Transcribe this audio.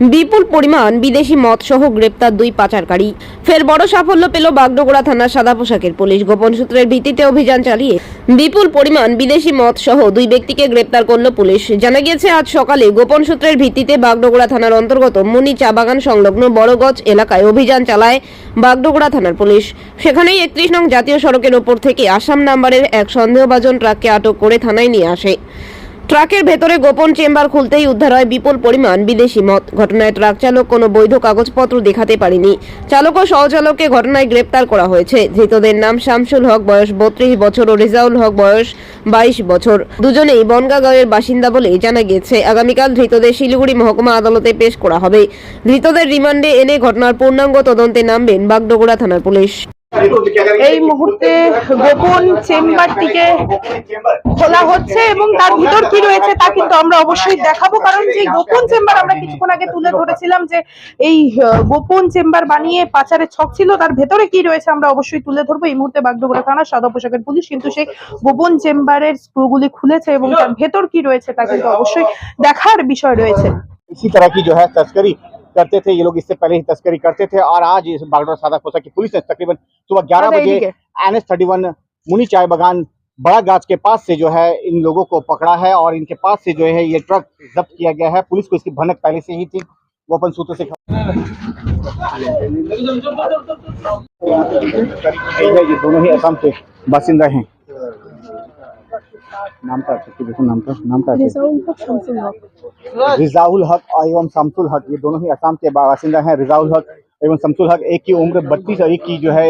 বিপুল পরিমাণ বিদেশি মদ সহ গ্রেপ্তার দুই পাচারকারী। ফের বড় সাফল্য পেল বাগডোগরা থানার সাদা পোশাকের পুলিশ। গোপন সূত্রের ভিত্তিতে অভিযান চালিয়ে বিপুল পরিমাণ বিদেশি মদ সহ দুই ব্যক্তিকে গ্রেপ্তার করল পুলিশ। জানা গিয়েছে, আজ সকালে গোপন সূত্রের ভিত্তিতে বাগডোগরা থানার অন্তর্গত মুনি চা বাগান সংলগ্ন বড়গজ এলাকায় অভিযান চালায় বাগডোগরা থানার পুলিশ। সেখানেই একত্রিশ নং জাতীয় সড়কের ওপর থেকে আসাম নাম্বারের এক সন্দেহভাজন ট্রাককে আটক করে থানায় নিয়ে আসে। ট্রাকের ভেতরে গোপন চেম্বার খুলতেই উদ্ধার হয় বিপুল পরিমাণ বিদেশি মদ। ঘটনায় ট্রাক চালক কোনো বৈধ কাগজপত্র দেখাতে পারেনি। চালক ও সহচালককে ঘটনায় গ্রেপ্তার করা হয়েছে। ধৃতদের নাম শামসুল হক, বয়স বত্রিশ বছর ও রেজাউল হক, বয়স বাইশ বছর। দুজনেই বনগাঁওয়ের বাসিন্দা বলে জানা গিয়েছে, আগামীকাল ধৃতদের শিলিগুড়ি মহকুমা আদালতে পেশ করা হবে। ধৃতদের রিমান্ডে এনে ঘটনার পূর্ণাঙ্গ তদন্তে নামবেন বাগডোগরা থানার পুলিশ। এই মুহূর্তে গোপন চেম্বারটিকে খোলা হচ্ছে এবং তার ভিতর কি রয়েছে তা কিন্তু আমরা অবশ্যই দেখাবো কারণ যে গোপন চেম্বার আমরা কিছুক্ষণ আগে তুলে ধরেছিলাম যে এই আহ, গোপন চেম্বার বানিয়ে পাচারের ছক ছিল তার ভেতরে কি রয়েছে আমরা অবশ্যই তুলে ধরবো এই মুহূর্তে বাগডোগরা থানার সাদা পোশাকের পুলিশ কিন্তু সেই গোপন চেম্বারের স্ক্রুগুলি খুলেছে এবং তার ভেতর কি রয়েছে তা কিন্তু অবশ্যই দেখার বিষয় রয়েছে इसी तरह की जो है तस्करी करते थे ये लोग इससे पहले ही तस्करी करते थे और आज इस बागडोर सादा कोसा की पुलिस ने तकरीबन सुबह 11 अरे बजे एन एस थर्टी वन मुनी चाय बागान बड़ा गाज के पास से जो है इन लोगों को पकड़ा है और इनके पास से जो है ये ट्रक जब्त किया गया है। पुलिस को इसकी भनक पहले से ही थी। वो अपन सूत्रों से ये ये दोनों ही असम के बासिंदा हैं। नाम का देखो नाम का नाम का रिजाउल हक एवं शमसुल हक ये दोनों ही असम के बासिंदा हैं। रिजाउल हक एवं शमसुल हक एक की उम्र बत्तीस और एक की जो है